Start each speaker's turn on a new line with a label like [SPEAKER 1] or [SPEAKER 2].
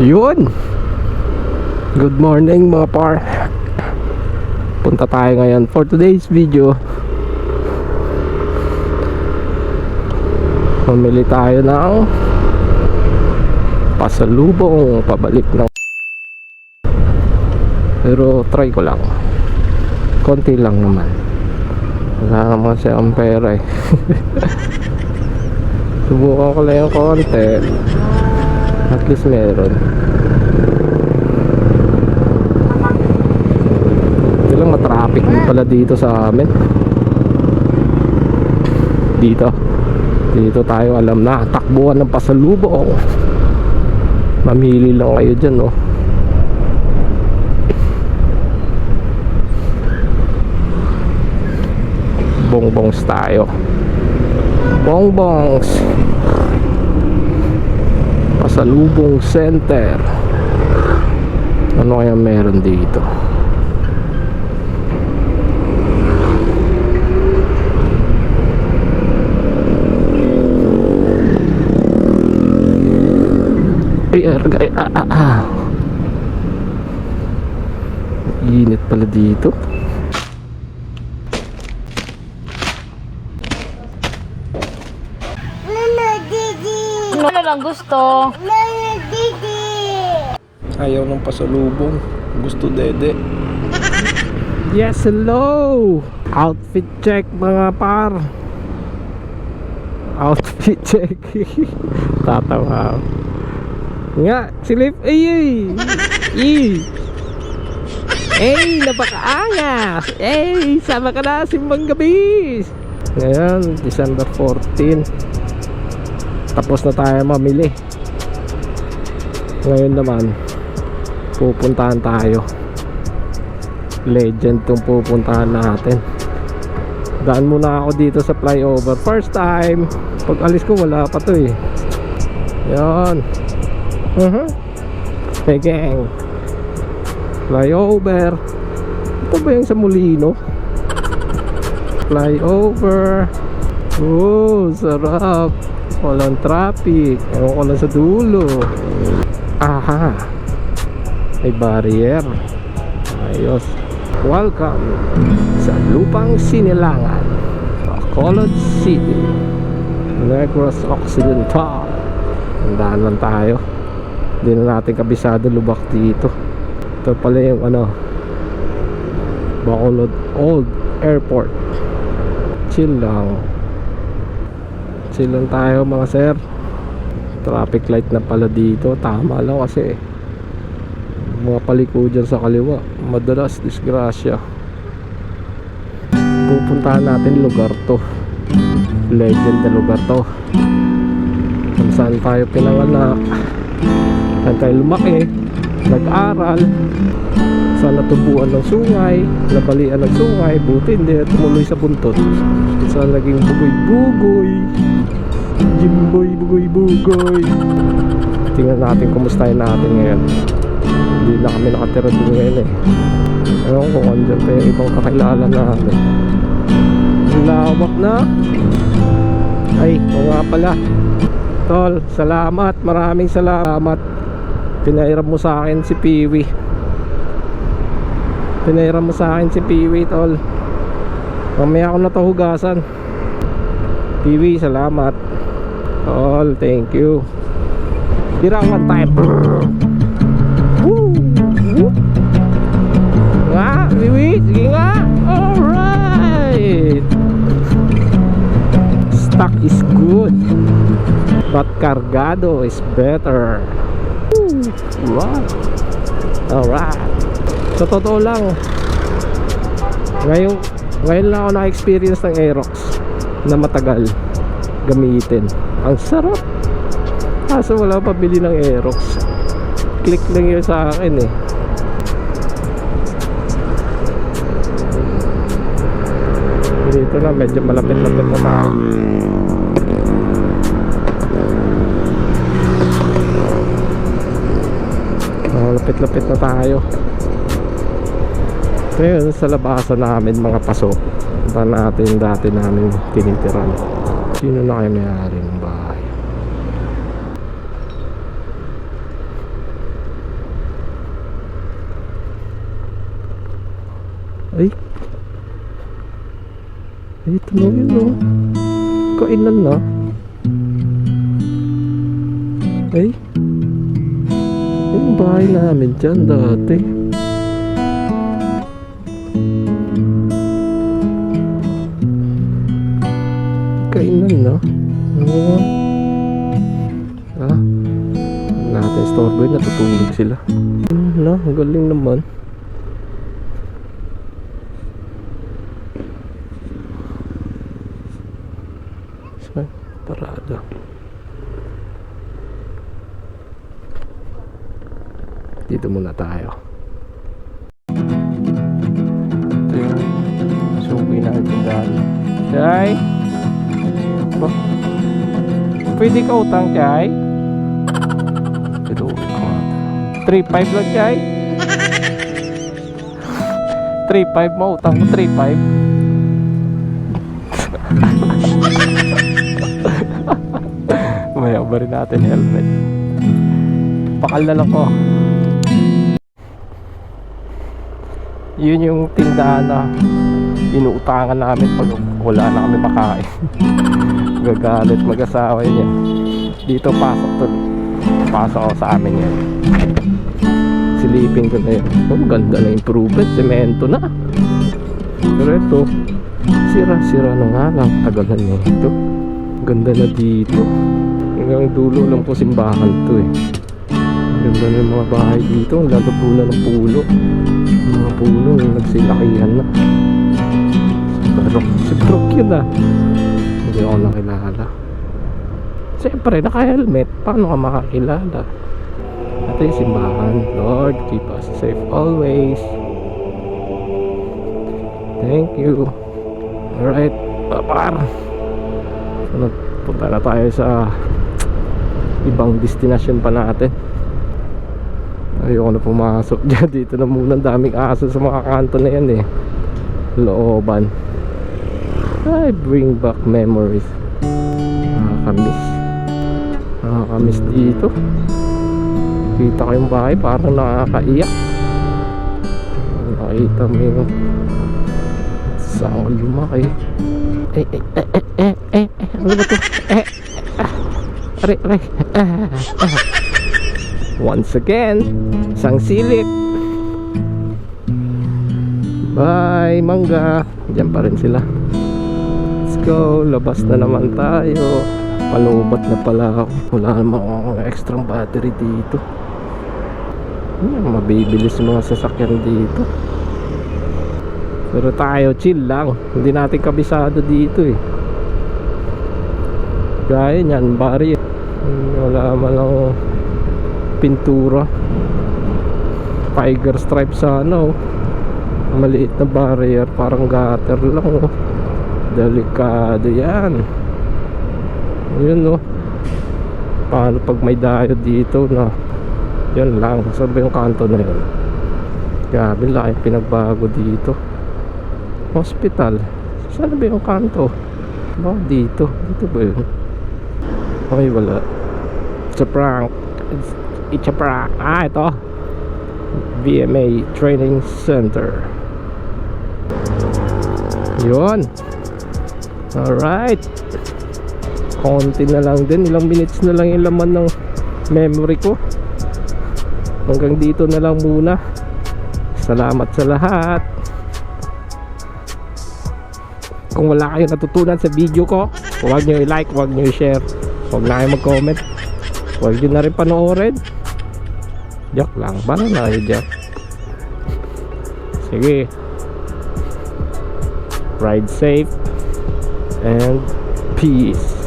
[SPEAKER 1] Yun. Good morning mga par. Punta tayo ngayon for today's video. Mamili tayo ng pasalubong pabalik ng pero try ko lang konti lang naman wala naman siya ang eh subukan ko lang yung konti at least meron. Ito lang matraffic din pala dito sa amin. Dito. Dito tayo alam na. Takbuhan ng pasalubong. Mamili lang kayo dyan no Bongbongs tayo. Bongbongs Pasalubong Center Ano kaya meron dito? Ay, argay, ah, ah, ah. Init pala dito.
[SPEAKER 2] Ano lang gusto?
[SPEAKER 1] Ayaw ng pasalubong. Gusto dede. Yes, hello! Outfit check mga par. Outfit check. Tatawa. Nga, silip. Ay, ay. Ay. Ay, napakaangas. Ay, sama ka na simbang gabi. Ngayon, December 14. Tapos na tayo mamili. Ngayon naman, pupuntahan tayo. Legend tong pupuntahan natin. Daan muna ako dito sa flyover. First time. Pag alis ko, wala pa to eh. Yan. Uh-huh. Hey gang. Flyover. Ito ba yung sa Molino? Flyover. Oh, sarap. Walang traffic. Ewan ko lang sa dulo. Aha. May barrier. Ayos. Welcome sa Lupang Sinilangan. Bacolod City. Negros Occidental. Tandaan lang tayo. Hindi na natin kabisado lubak dito. Ito pala yung ano Bacolod Old Airport. Chill lang. Chill lang tayo mga sir. Traffic light na pala dito. Tama lang kasi mga paliko dyan sa kaliwa. Madalas disgrasya. Pupuntahan natin lugar to. Legend na lugar to. Kung saan tayo pinanganak. Saan tayo lumaki. Nag-aral. Saan natubuan ng sungay. Nabalian ng sungay. Buti hindi na tumuloy sa buntot. Saan naging bugoy-bugoy. Jimboy, bugoy-bugoy. Tingnan natin kumustahin natin ngayon. Hindi na kami nakatira doon ngayon eh. Ewan ko kung andyan pa yung ibang kakilala natin. Lawak na. Ay, o nga pala. Tol, salamat. Maraming salamat. Pinairam mo sa akin si Piwi. Pinairam mo sa akin si Piwi, tol. Mamaya ako na to hugasan. Piwi, salamat. Tol, thank you. Tira one time. Woo! Woo! Nga, Piwi, sige nga. Alright. Stock is good. But cargado is better. Right. Alright. Sa totoo lang, ngayon, ngayon lang ako na-experience ng Aerox na matagal gamitin. Ang sarap. Kaso wala pa bili ng Aerox. Click lang yun sa akin eh. Dito na, medyo malapit-lapit na tayo. Malapit-lapit na tayo. Ngayon, sa labasan namin mga paso. Punta natin dati namin tinitiran sino na kaya may-ari ng bahay. Ay. Ay tunog yun no kainan na. Ay yung bahay namin dyan dati. Kainan na. Oo. Ah. Huwag Natin storbo yun, natutulog sila. Hmm, ang galing naman. Saan? Parada. Dito muna tayo. Ito yung suki na tindahan. Chay? Ba? Pwede ka utang, Chay? Pero, uh, 3.5 lang, Chay? 3.5 mo, utang mo 3.5 Maya ba rin natin helmet Pakal na lang ko Yun yung tindahan na Inuutangan namin pag wala na kami makain Gagalit mag-asawa niya Dito pasok to. Pasok ako sa amin yan Silipin ko na yun. Oh, Ganda na improvement Semento na. Pero ito Sira-sira na nga lang. Tagalan na ito Ganda na dito. Hanggang dulo lang po simbahan to eh. Ganda na yung mga bahay dito. Ang lalago na ng pulo Mga pulo nagsilakihan na. Pero si Brook yun ah ako nakilala Siyempre naka-helmet. Paano ka makakilala? Ito yung simbahan. Lord keep us safe always. Thank you. Alright Papar. Ano, punta na tayo sa ibang destination pa natin. Ayoko na pumasok dyan. Dito na muna daming aso sa mga kanto na yan eh. Looban ay bring back memories nakakamiss nakakamiss dito kita ko yung bahay parang nakakaiyak nakita mo yung saan ko lumaki eh eh eh eh eh eh eh ano ba to eh ah aray aray ah, ah. once again isang silip bye mangga Diyan pa rin sila go labas na naman tayo. Palubat na pala ako. Wala namang akong extra battery dito. Hmm, mabibilis yung mga sasakyan dito? Pero tayo chill lang. Hindi natin kabisado dito eh. Gaya niyan bari. Wala man lang pintura. Tiger stripe sa ano. Maliit na barrier parang gutter lang oh. Delikado yan. Yun oh paano pag may dayo dito na yun lang. Sabi yung kanto na yun? Grabe laki pinagbago dito. Hospital. Saan ba yung kanto? Ba dito. Dito ba yun? Okay wala. It's a prank. It's, it's a prank. Ah ito. VMA Training Center. Yun alright. Konti na lang din. Ilang minutes na lang yung laman ng memory ko. Hanggang dito na lang muna. Salamat sa lahat. Kung wala kayong natutunan sa video ko huwag nyo i-like, huwag nyo i-share. Huwag na kayo mag-comment. Huwag nyo na rin panoorin. Joke lang, bala na kayo dyan sige. Ride safe and peace